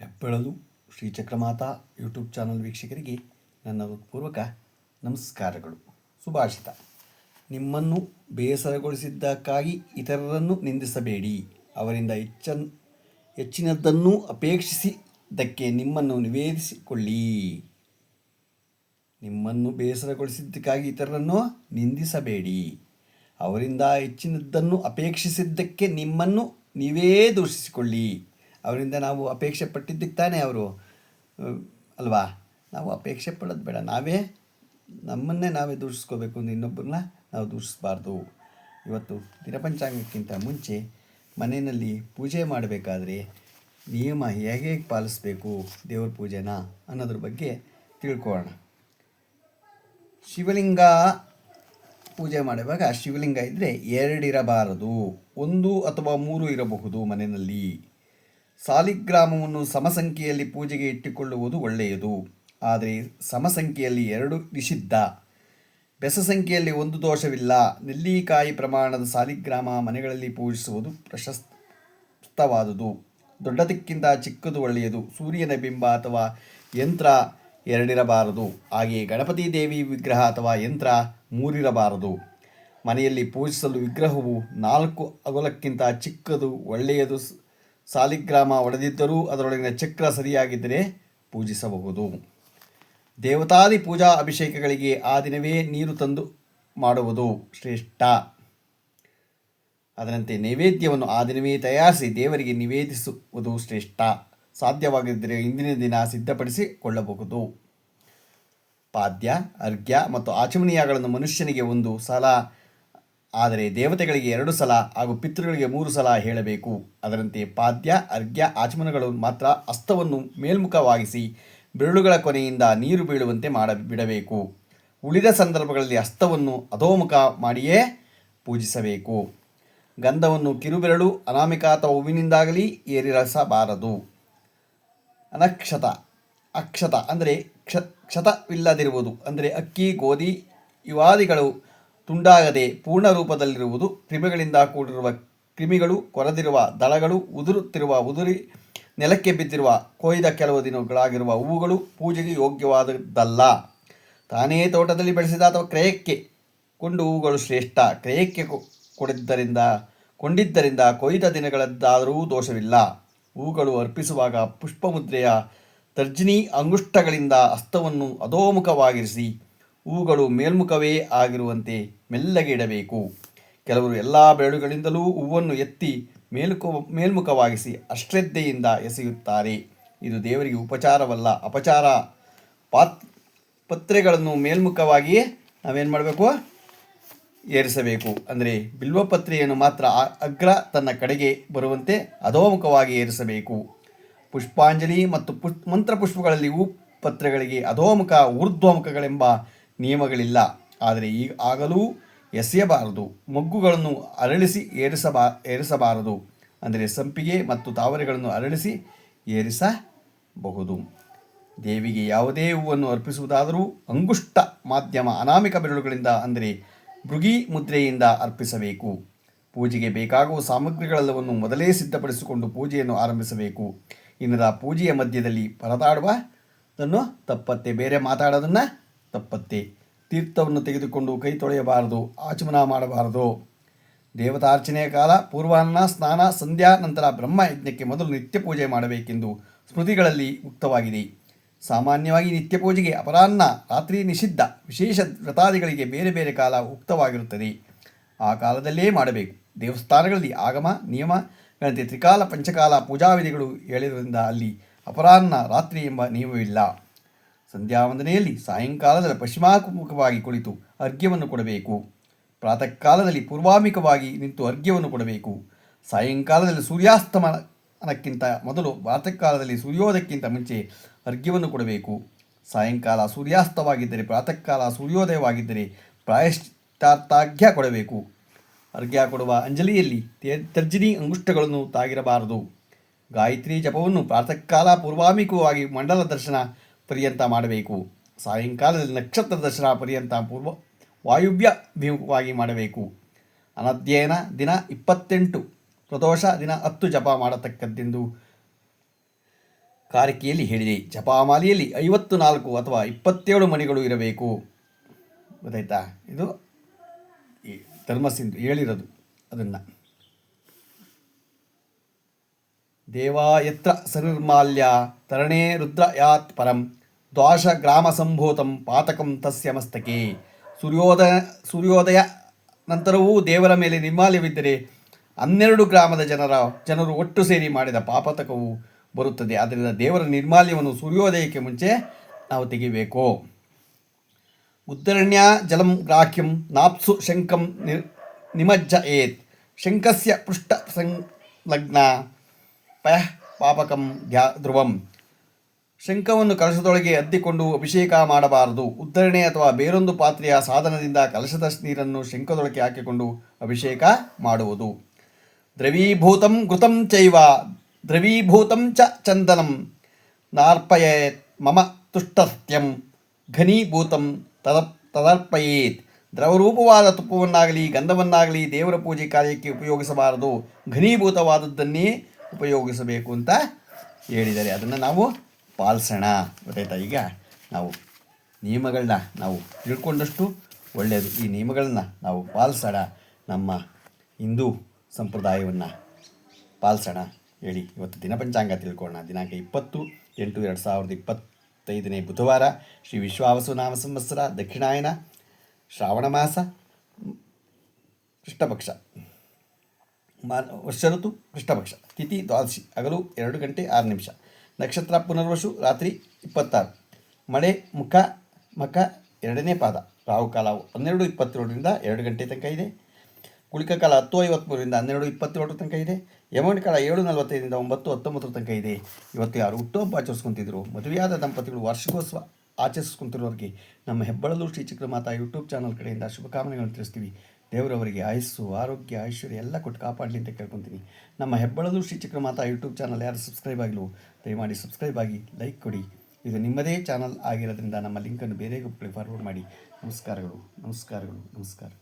ಹೆಬ್ಬೆಳಲು ಶ್ರೀಚಕ್ರಮಾತಾ YouTube channel ವೀಕ್ಷಕರಿಗೆ ನನ್ನ ಹೃತ್ಪೂರ್ವಕ ನಮಸ್ಕಾರಗಳು. ಸುಭಾಷಿತ. ನಿಮ್ಮನ್ನು ಬೇಸರಗೊಳಿಸಿದ್ದಕ್ಕಾಗಿ ಇತರರನ್ನು ನಿಂದಿಸಬೇಡಿ. ಅವರಿಂದ ಹೆಚ್ಚ ಹೆಚ್ಚಿನದ್ದನ್ನು ಅಪೇಕ್ಷಿಸಿದ್ದಕ್ಕೆ ನಿಮ್ಮನ್ನು ನಿವೇದಿಸಿಕೊಳ್ಳಿ. ನಿಮ್ಮನ್ನು ಬೇಸರಗೊಳಿಸಿದ್ದಕ್ಕಾಗಿ ಇತರರನ್ನು ನಿಂದಿಸಬೇಡಿ. ಅವರಿಂದ ಹೆಚ್ಚಿನದ್ದನ್ನು ಅಪೇಕ್ಷಿಸಿದ್ದಕ್ಕೆ ನಿಮ್ಮನ್ನು ನೀವೇ ದೂಷಿಸಿಕೊಳ್ಳಿ. ಅವರಿಂದ ನಾವು ಅಪೇಕ್ಷೆ ಪಟ್ಟಿದ್ದಕ್ಕೆ ತಾನೇ ಅವರು. ಅಲ್ವಾ? ನಾವು ಅಪೇಕ್ಷೆ ಪಡೋದು ಬೇಡ. ನಾವೇ ನಮ್ಮನ್ನೇ ನಾವೇ ದೂಷಿಸ್ಕೋಬೇಕು ಅಂದ್ರೆ ಇನ್ನೊಬ್ಬರನ್ನ ನಾವು ದೂಷಿಸಬಾರ್ದು. ಇವತ್ತು ದಿನಪಂಚಾಂಗಕ್ಕಿಂತ ಮುಂಚೆ ಮನೆಯಲ್ಲಿ ಪೂಜೆ ಮಾಡಬೇಕಾದ್ರೆ ನಿಯಮ ಹೇಗೆ ಹೇಗೆ ಪಾಲಿಸಬೇಕು ದೇವ್ರ ಪೂಜೆನ ಅನ್ನೋದ್ರ ಬಗ್ಗೆ ತಿಳ್ಕೊಳ್ಳೋಣ. ಶಿವಲಿಂಗ ಪೂಜೆ ಮಾಡುವಾಗ ಶಿವಲಿಂಗ ಇದ್ದರೆ ಎರಡಿರಬಾರದು ಒಂದು ಅಥವಾ ಮೂರು ಇರಬಹುದು ಮನೆಯಲ್ಲಿ. ಸಾಲಿಗ್ರಾಮವನ್ನು ಸಮಸಂಖ್ಯೆಯಲ್ಲಿ ಪೂಜೆಗೆ ಇಟ್ಟುಕೊಳ್ಳುವುದು ಒಳ್ಳೆಯದು. ಆದರೆ ಸಮಸಂಖ್ಯೆಯಲ್ಲಿ ಎರಡು ನಿಷಿದ್ಧ. ಬೆಸ ಸಂಖ್ಯೆಯಲ್ಲಿ ಒಂದು ದೋಷವಿಲ್ಲ. ನೆಲ್ಲಿಕಾಯಿ ಪ್ರಮಾಣದ ಸಾಲಿಗ್ರಾಮ ಮನೆಗಳಲ್ಲಿ ಪೂಜಿಸುವುದು ಪ್ರಶಸ್ತವಾದುದು. ದೊಡ್ಡದಕ್ಕಿಂತ ಚಿಕ್ಕದು ಒಳ್ಳೆಯದು. ಸೂರ್ಯನ ಬಿಂಬ ಅಥವಾ ಯಂತ್ರ ಎರಡಿರಬಾರದು. ಹಾಗೆಯೇ ಗಣಪತಿ ದೇವಿ ವಿಗ್ರಹ ಅಥವಾ ಯಂತ್ರ ಮೂರಿರಬಾರದು. ಮನೆಯಲ್ಲಿ ಪೂಜಿಸಲು ವಿಗ್ರಹವು ನಾಲ್ಕು ಅಗಲಕ್ಕಿಂತ ಚಿಕ್ಕದು, ಒಳ್ಳೆಯದು ಸಾಲಿಗ್ರಾಮ ಒಡೆದಿದ್ದರೂ ಅದರೊಳಗಿನ ಚಕ್ರ ಸರಿಯಾಗಿದ್ದರೆ ಪೂಜಿಸಬಹುದು. ದೇವತಾದಿ ಪೂಜಾ ಅಭಿಷೇಕಗಳಿಗೆ ಆ ದಿನವೇ ನೀರು ತಂದು ಮಾಡುವುದು ಶ್ರೇಷ್ಠ. ಅದರಂತೆ ನೈವೇದ್ಯವನ್ನು ಆ ದಿನವೇ ತಯಾರಿಸಿ ದೇವರಿಗೆ ನಿವೇದಿಸುವುದು ಶ್ರೇಷ್ಠ. ಸಾಧ್ಯವಾಗಿದ್ದರೆ ಇಂದಿನ ದಿನ ಸಿದ್ಧಪಡಿಸಿಕೊಳ್ಳಬಹುದು. ಪಾದ್ಯ, ಅರ್ಘ್ಯ ಮತ್ತು ಆಚಮನೀಯಗಳನ್ನು ಮನುಷ್ಯನಿಗೆ ಒಂದು ಸಲ ಆದರೆ ದೇವತೆಗಳಿಗೆ ಎರಡು ಸಲ ಹಾಗೂ ಪಿತೃಗಳಿಗೆ ಮೂರು ಸಲ ಹೇಳಬೇಕು. ಅದರಂತೆ ಪಾದ್ಯ, ಅರ್ಘ್ಯ ಆಚಮನಗಳು ಮಾತ್ರ ಅಸ್ತವನ್ನು ಮೇಲ್ಮುಖವಾಗಿಸಿ ಬೆರಳುಗಳ ಕೊನೆಯಿಂದ ನೀರು ಬೀಳುವಂತೆ ಮಾಡ ಬಿಡಬೇಕು ಉಳಿದ ಸಂದರ್ಭಗಳಲ್ಲಿ ಅಸ್ತವನ್ನು ಅಧೋಮುಖ ಮಾಡಿಯೇ ಪೂಜಿಸಬೇಕು. ಗಂಧವನ್ನು ಕಿರುಬೆರಳು, ಅನಾಮಿಕ ಅಥವಾ ಹೂವಿನಿಂದಾಗಲಿ ಏರಿರಸಬಾರದು. ಅನಕ್ಷತ, ಅಕ್ಷತ ಅಂದರೆ ಕ್ಷ, ಕ್ಷತವಿಲ್ಲದಿರುವುದು ಅಂದರೆ ಅಕ್ಕಿ, ಗೋಧಿ ಇವಾದಿಗಳು ತುಂಡಾಗದೆ ಪೂರ್ಣ ರೂಪದಲ್ಲಿರುವುದು ಕ್ರಿಮಿಗಳಿಂದ ಕೂಡಿರುವ ಕ್ರಿಮಿಗಳು, ಕೊರೆದಿರುವ ದಳಗಳು, ಉದುರುತ್ತಿರುವ ಉದುರಿ, ನೆಲಕ್ಕೆ ಬಿದ್ದಿರುವ ಕೊಯ್ದ ಕೆಲವು ದಿನಗಳಾಗಿರುವ ಹೂವುಗಳು ಪೂಜೆಗೆ ಯೋಗ್ಯವಾದದ್ದಲ್ಲ. ತಾನೇ ತೋಟದಲ್ಲಿ ಬೆಳೆಸಿದ ಅಥವಾ ಕ್ರಯಕ್ಕೆ ಕೊಂಡು ಹೂವುಗಳು ಶ್ರೇಷ್ಠ. ಕ್ರಯಕ್ಕೆ ಕೊಡಿದ್ದರಿಂದ, ಕೊಂಡಿದ್ದರಿಂದ ಕೊಯ್ದ ದಿನಗಳದ್ದಾದರೂ ದೋಷವಿಲ್ಲ. ಹೂಗಳು ಅರ್ಪಿಸುವಾಗ ಪುಷ್ಪಮುದ್ರೆಯ ತರ್ಜಿನಿ ಅಂಗುಷ್ಟಗಳಿಂದ ಹಸ್ತವನ್ನು ಅಧೋಮುಖವಾಗಿರಿಸಿ ಹೂಗಳು ಮೇಲ್ಮುಖವೇ ಆಗಿರುವಂತೆ ಮೆಲ್ಲಗೆ ಇಡಬೇಕು. ಕೆಲವರು ಎಲ್ಲ ಬೆರಳುಗಳಿಂದಲೂ ಹೂವನ್ನು ಎತ್ತಿ ಮೇಲ್ಕು, ಮೇಲ್ಮುಖವಾಗಿಸಿ ಅಶ್ರದ್ಧೆಯಿಂದ ಎಸೆಯುತ್ತಾರೆ. ಇದು ದೇವರಿಗೆ ಉಪಚಾರವಲ್ಲ, ಅಪಚಾರ. ಪಾತ್, ಪತ್ರೆಗಳನ್ನು ಮೇಲ್ಮುಖವಾಗಿಯೇ ನಾವೇನು ಮಾಡಬೇಕು? ಏರಿಸಬೇಕು. ಅಂದರೆ ಬಿಲ್ವಪತ್ರೆಯನ್ನು ಮಾತ್ರ ಅಗ್ರ ತನ್ನ ಕಡೆಗೆ ಬರುವಂತೆ ಅಧೋಮುಖವಾಗಿ ಏರಿಸಬೇಕು. ಪುಷ್ಪಾಂಜಲಿ ಮತ್ತು ಪುಷ್, ಮಂತ್ರಪುಷ್ಪಗಳಲ್ಲಿ ಹೂ ಪತ್ರೆಗಳಿಗೆ ಅಧೋಮುಖ, ಊರ್ಧ್ವಮುಖಗಳೆಂಬ ನಿಯಮಗಳಿಲ್ಲ. ಆದರೆ ಈಗ ಆಗಲೂ ಎಸೆಯಬಾರದು. ಮೊಗ್ಗುಗಳನ್ನು ಅರಳಿಸಿ ಏರಿಸಬಾ, ಏರಿಸಬಾರದು. ಅಂದರೆ ಸಂಪಿಗೆ ಮತ್ತು ತಾವರೆಗಳನ್ನು ಅರಳಿಸಿ ಏರಿಸಬಹುದು. ದೇವಿಗೆ ಯಾವುದೇ ಹೂವನ್ನು ಅರ್ಪಿಸುವುದಾದರೂ ಅಂಗುಷ್ಟ ಮಾಧ್ಯಮ ಅನಾಮಿಕ ಬೆರಳುಗಳಿಂದ, ಅಂದರೆ ಭೃಗಿ ಮುದ್ರೆಯಿಂದ ಅರ್ಪಿಸಬೇಕು. ಪೂಜೆಗೆ ಬೇಕಾಗುವ ಸಾಮಗ್ರಿಗಳೆಲ್ಲವನ್ನು ಮೊದಲೇ ಸಿದ್ಧಪಡಿಸಿಕೊಂಡು ಪೂಜೆಯನ್ನು ಆರಂಭಿಸಬೇಕು. ಇನ್ನರ ಪೂಜೆಯ ಮಧ್ಯದಲ್ಲಿ ಪರದಾಡುವ ಅದನ್ನು ತಪ್ಪತ್ತೆ. ಬೇರೆ ಮಾತಾಡೋದನ್ನು ತಪ್ಪತ್ತೆ. ತೀರ್ಥವನ್ನು ತೆಗೆದುಕೊಂಡು ಕೈ ತೊಳೆಯಬಾರದು, ಆಚಮನ ಮಾಡಬಾರದು. ದೇವತಾರ್ಚನೆಯ ಕಾಲ, ಪೂರ್ವಾನ್ನ, ಸ್ನಾನ, ಸಂಧ್ಯಾ, ನಂತರ ಬ್ರಹ್ಮಯಜ್ಞಕ್ಕೆ ಮೊದಲು ನಿತ್ಯ ಪೂಜೆ ಮಾಡಬೇಕೆಂದು ಸ್ಮೃತಿಗಳಲ್ಲಿ ಉಕ್ತವಾಗಿದೆ. ಸಾಮಾನ್ಯವಾಗಿ ನಿತ್ಯ ಪೂಜೆಗೆ ಅಪರಾಹ್ನ, ರಾತ್ರಿ ನಿಷಿದ್ಧ, ವಿಶೇಷ ವ್ರತಾದಿಗಳಿಗೆ ಬೇರೆ ಬೇರೆ ಕಾಲ ಉಕ್ತವಾಗಿರುತ್ತದೆ. ಆ ಕಾಲದಲ್ಲೇ ಮಾಡಬೇಕು. ದೇವಸ್ಥಾನಗಳಲ್ಲಿ ಆಗಮ ನಿಯಮಗಳಂತೆ ತ್ರಿಕಾಲ, ಪಂಚಕಾಲ ಪೂಜಾವಿಧಿಗಳು ಹೇಳಿರುವುದರಿಂದ ಅಲ್ಲಿ ಅಪರಾಹ್ನ, ರಾತ್ರಿ ಎಂಬ ನಿಯಮವಿಲ್ಲ. ಸಂಧ್ಯಾ ವಂದನೆಯಲ್ಲಿ ಸಾಯಂಕಾಲದಲ್ಲಿ ಪಶ್ಚಿಮಾಮುಖವಾಗಿ ಕುಳಿತು ಅರ್ಘ್ಯವನ್ನು ಕೊಡಬೇಕು. ಪ್ರಾತಃ ಕಾಲದಲ್ಲಿ ಪೂರ್ವಾಮಿಕವಾಗಿ ನಿಂತು ಅರ್ಘ್ಯವನ್ನು ಕೊಡಬೇಕು. ಸಾಯಂಕಾಲದಲ್ಲಿ ಸೂರ್ಯಾಸ್ತಮನಕ್ಕಿಂತ ಮೊದಲು ಪ್ರಾತಃ ಕಾಲದಲ್ಲಿ ಸೂರ್ಯೋದಯಕ್ಕಿಂತ ಮುಂಚೆ ಅರ್ಘ್ಯವನ್ನು ಕೊಡಬೇಕು. ಸಾಯಂಕಾಲ ಸೂರ್ಯಾಸ್ತವಾಗಿದ್ದರೆ ಪ್ರಾತಃ ಕಾಲ ಸೂರ್ಯೋದಯವಾಗಿದ್ದರೆ ಪ್ರಾಯಶ್ಚಾತ್ತಾರ್ಘ್ಯ ಕೊಡಬೇಕು. ಅರ್ಘ್ಯ ಕೊಡುವ ಅಂಜಲಿಯಲ್ಲಿ ತರ್ಜಿನಿ ಅಂಗುಷ್ಟಗಳನ್ನು ತಾಗಿರಬಾರದು. ಗಾಯತ್ರಿ ಜಪವನ್ನು ಪ್ರಾತಃ ಕಾಲ ಪೂರ್ವಾಮಿಕವಾಗಿ ಮಂಡಲ ದರ್ಶನ ಪರ್ಯಂತ ಮಾಡಬೇಕು. ಸಾಯಂಕಾಲದಲ್ಲಿ ನಕ್ಷತ್ರ ದರ್ಶನ ಪರ್ಯಂತ ಪೂರ್ವ ವಾಯುವ್ಯಭಿಮುಖವಾಗಿ ಮಾಡಬೇಕು. ಅನಧ್ಯಯನ ದಿನ ಇಪ್ಪತ್ತೆಂಟು, ಪ್ರದೋಷ ದಿನ ಹತ್ತು ಜಪ ಮಾಡತಕ್ಕದ್ದೆಂದು ಕಾರಿಕೆಯಲ್ಲಿ ಹೇಳಿದೆ. ಜಪಾಮಾಲಿಯಲ್ಲಿ ಐವತ್ತು ನಾಲ್ಕು ಅಥವಾ ಇಪ್ಪತ್ತೇಳು ಮಣಿಗಳು ಇರಬೇಕು. ಗೊತ್ತಾಯ್ತಾ? ಇದು ಧರ್ಮಸಿಂಧು ಹೇಳಿರೋದು ಅದನ್ನು. ದೇವಾಯತ್ರ ಸನಿರ್ಮಾಲ್ಯ ತರಣೇ ರುದ್ರ ಯಾತ್ ಪರಂ ದ್ವಾಶ ಗ್ರಾಮ ಸಂಭೂತಂ ಪಾತಕಂ ತಸ್ಯ ಮಸ್ತಕೆ. ಸೂರ್ಯೋದಯ ಸೂರ್ಯೋದಯ ನಂತರವೂ ದೇವರ ಮೇಲೆ ನಿರ್ಮಾಲ್ಯವಿದ್ದರೆ ಹನ್ನೆರಡು ಗ್ರಾಮದ ಜನರ, ಜನರು ಒಟ್ಟು ಸೇರಿ ಮಾಡಿದ ಪಾಪತಕವು ಬರುತ್ತದೆ. ಆದ್ದರಿಂದ ದೇವರ ನಿರ್ಮಾಲ್ಯವನ್ನು ಸೂರ್ಯೋದಯಕ್ಕೆ ಮುಂಚೆ ನಾವು ತೆಗಿಬೇಕು ಉದ್ದರಣ್ಯ ಜಲಂ ಗ್ರಾಹ್ಯಂ ನಾಪ್ಸು ಶಂಕಂ ನಿ, ನಿಮಜ್ಜ ಏತ್. ಶಂಕಸ್ಯ ಪೃಷ್ಠ ಸಂಲಗ್ನ ಪಯಃ ಪಾಪಕಂ ಧ್ಯ ಧ್ರುವಂ. ಶಂಖವನ್ನು ಕಲಶದೊಳಗೆ ಅದ್ದಿಕೊಂಡು ಅಭಿಷೇಕ ಮಾಡಬಾರದು. ಉದ್ದರಣೆ ಅಥವಾ ಬೇರೊಂದು ಪಾತ್ರೆಯ ಸಾಧನದಿಂದ ಕಲಶದ ನೀರನ್ನು ಶಂಖದೊಳಗೆ ಹಾಕಿಕೊಂಡು ಅಭಿಷೇಕ ಮಾಡುವುದು. ದ್ರವೀಭೂತಂ ಘೃತಂ ಚೈವ, ದ್ರವೀಭೂತಂ ಚ ಚಂದನಂ ನಾರ್ಪಯೇತ್ ಮಮ ತುಷ್ಟಸ್ತ್ಯಂ, ಘನೀಭೂತಂ ತದ ತದರ್ಪಯೇತ್. ದ್ರವರೂಪವಾದ ತುಪ್ಪವನ್ನಾಗಲಿ ಗಂಧವನ್ನಾಗಲಿ ದೇವರ ಪೂಜೆ ಕಾರ್ಯಕ್ಕೆ ಉಪಯೋಗಿಸಬಾರದು. ಘನೀಭೂತವಾದದ್ದನ್ನೇ ಉಪಯೋಗಿಸಬೇಕು ಅಂತ ಹೇಳಿದ್ದಾರೆ ಅದನ್ನು ನಾವು ಪಾಲಿಸೋಣ ಗೊತ್ತಾಯ್ತಾ ಈಗ ನಾವು ನಿಯಮಗಳನ್ನ ನಾವು ತಿಳ್ಕೊಂಡಷ್ಟು ಒಳ್ಳೆಯದು. ಈ ನಿಯಮಗಳನ್ನ ನಾವು ಪಾಲಿಸೋಣ, ನಮ್ಮ ಹಿಂದೂ ಸಂಪ್ರದಾಯವನ್ನು ಪಾಲಿಸೋಣ ಹೇಳಿ ಇವತ್ತು ದಿನ ಪಂಚಾಂಗ ತಿಳ್ಕೊಳ್ಳೋಣ. ದಿನಾಂಕ ಇಪ್ಪತ್ತು ಎಂಟು ಎರಡು ಸಾವಿರದ ಇಪ್ಪತ್ತೈದನೇ ಬುಧವಾರ ಶ್ರೀ ವಿಶ್ವಾವಸು ನಾಮ ಸಂವತ್ಸರ ದಕ್ಷಿಣಾಯನ ಶ್ರಾವಣ ಮಾಸ ಕೃಷ್ಣಪಕ್ಷ. ಮಾ ವರ್ಷ ಋತು ಕೃಷ್ಣಪಕ್ಷ. ತಿಥಿ ದ್ವಾದಶಿ ಹಗಲು ಎರಡು ಗಂಟೆ ಆರು ನಿಮಿಷ. ನಕ್ಷತ್ರ ಪುನರ್ವಸು ರಾತ್ರಿ ಇಪ್ಪತ್ತಾರು. ಮಳೆ, ಮುಖ ಮಖ ಎರಡನೇ ಪಾದ. ರಾಹುಕಾಲ ಹನ್ನೆರಡು ಇಪ್ಪತ್ತೇಳರಿಂದ ಎರಡು ಗಂಟೆ ತನಕ ಇದೆ. ಕುಳಿಕ ಕಾಲ ಹತ್ತು ಐವತ್ತ್ಮೂರರಿಂದ ಹನ್ನೆರಡು ಇಪ್ಪತ್ತೇಳರ ತನಕ ಇದೆ. ಯಮಂಡ್ ಕಾಲ ಏಳು ನಲವತ್ತೈದರಿಂದ ಒಂಬತ್ತು ಹತ್ತೊಂಬತ್ತರ ತನಕ ಇದೆ. ಇವತ್ತು ಯಾರು ಹುಟ್ಟುಹಬ್ಬ ಆಚರಿಸ್ಕೊಂತಿದ್ರು? ಮದುವೆಯಾದ ದಂಪತಿಗಳು ವಾರ್ಷಿಕೋತ್ಸವ ಆಚರಿಸ್ಕೊಂತಿರೋರಿಗೆ ನಮ್ಮ ಹೆಬ್ಬಳಲು ಶ್ರೀ ಚಿಕ್ಕಮಾತಾ ಯೂಟ್ಯೂಬ್ ಚಾನಲ್ ಕಡೆಯಿಂದ ಶುಭಕಾಮನೆಗಳನ್ನು ತಿಳಿಸ್ತೀವಿ. ದೇವರವರಿಗೆ ಆಯಸ್ಸು, ಆರೋಗ್ಯ, ಐಶ್ವರ್ಯ ಎಲ್ಲ ಕೊಟ್ಟು ಕಾಪಾಡಲಿ ಅಂತ ಕೇಳ್ಕೊತೀನಿ. ನಮ್ಮ ಹೆಬ್ಬಳದು ಶ್ರೀ ಮಾತಾ ಯೂಟ್ಯೂಬ್ ಚಾನಲ್ ಯಾರು ಸಬ್ಸ್ಕ್ರೈಬ್ ಆಗಲು, ದಯಮಾಡಿ ಸಬ್ಸ್ಕ್ರೈಬ್ ಆಗಿ ಲೈಕ್ ಕೊಡಿ. ಇದು ನಿಮ್ಮದೇ ಚಾನಲ್ ಆಗಿರೋದ್ರಿಂದ ನಮ್ಮ ಲಿಂಕನ್ನು ಬೇರೆ ಗ್ರೂಪ್ಗಳಿಗೆ ಫಾರ್ವರ್ಡ್ ಮಾಡಿ. ನಮಸ್ಕಾರಗಳು ನಮಸ್ಕಾರಗಳು, ನಮಸ್ಕಾರ.